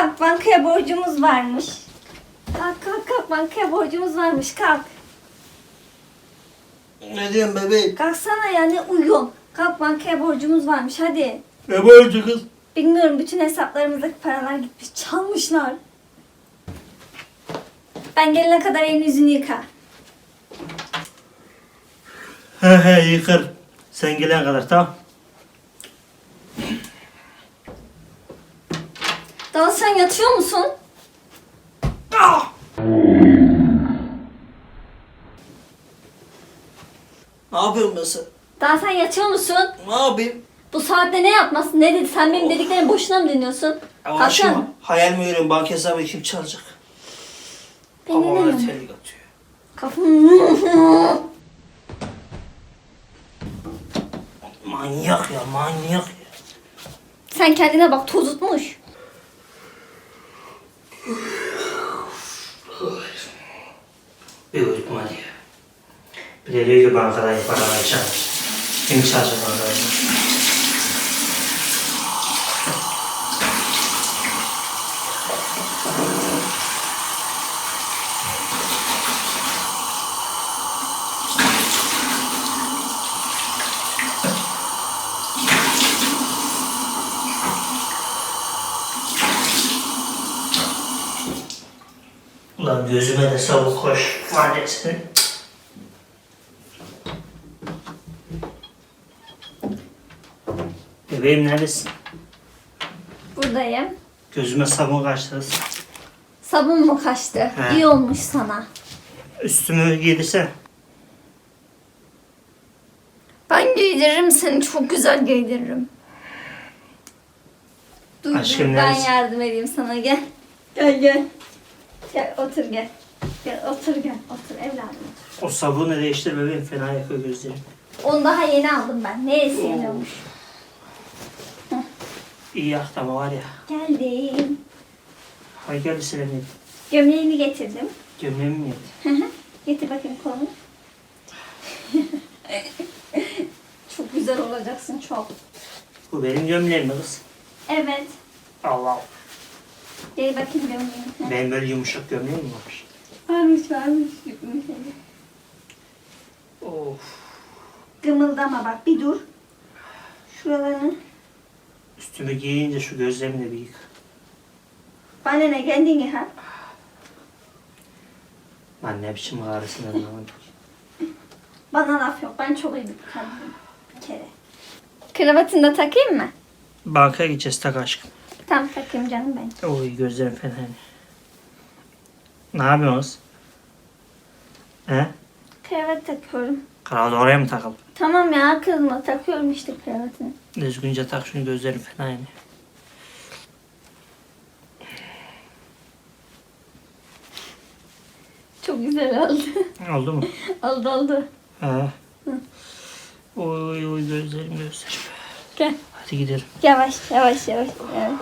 kalk bankaya borcumuz varmış. Kalk kalk kalk bankaya borcumuz varmış kalk. Ne diyorsun bebeğim? Kalksana ya ne uyuyorsun? Kalk bankaya borcumuz varmış hadi. Ne borcu kız? Bilmiyorum bütün hesaplarımızdaki paralar gitmiş. Çalmışlar. Ben gelene kadar elini yüzünü yıka. He he yıkar. Sen gelene kadar tamam. Daha sen yatıyor musun? Ne yapıyorsun ben sen? Daha sen yatıyor musun? Ne yapayım? Bu saatte ne yapmasın? Ne dedi? Sen benim dediklerimi boşuna mı dinliyorsun? Ama Kalksana. hayal mi görüyorum banka hesabı kim çalacak? Ben Ama telik atıyor. Kafam... Manyak ya manyak ya. Sen kendine bak tozutmuş. Bir uyutma hadi ya. Bir de diyor ki bankadan paralar çalmış. Kim çalacak Ulan gözüme de savuk koş. Var etsin. Bebeğim neredesin? Buradayım. Gözüme sabun kaçtınız. Sabun mu kaçtı? He. İyi olmuş sana. Üstümü giydirsen. Ben giydiririm seni. Çok güzel giydiririm. Dur, Aşkım ben neredesin? yardım edeyim sana. Gel. Gel gel. Gel otur gel. Gel otur gel. Otur evladım otur. O sabunu değiştir bebeğim fena yakıyor gözlerim. Onu daha yeni aldım ben. Neye sevmiyormuş? İyi yaktama var ya. Geldim. Hay gel silelim. Gömleğini getirdim. Gömleğimi mi yedi? Hı hı. Getir bakayım kolunu. çok güzel olacaksın çok. Bu benim gömleğim mi kız? Evet. Allah Allah. Gel bakayım gömleğini. Hı. Benim böyle yumuşak gömleğim mi var? Varmış varmış. Eli. Of. Gımıldama bak bir dur. Şuralarını. Üstümü giyince şu gözlerimi de bir yık. Bana ne kendin yıka. Lan ne biçim ağrısın anlamadım. Bana laf yok. Ben çok iyi bir kadınım. Bir kere. Kravatını da takayım mı? Bankaya gideceğiz tak aşkım. Tam takayım canım ben. Oy gözlerim fena. Ne yapıyorsunuz? He? Kravat takıyorum. Kravat oraya mı takalım? Tamam ya kızma takıyorum işte kravatını. Düzgünce tak şunu gözlerim fena yani. Çok güzel oldu. Oldu mu? oldu oldu. He. Oy oy gözlerim gözlerim. Gel. Gidelim. Yavaş yavaş yavaş. yavaş.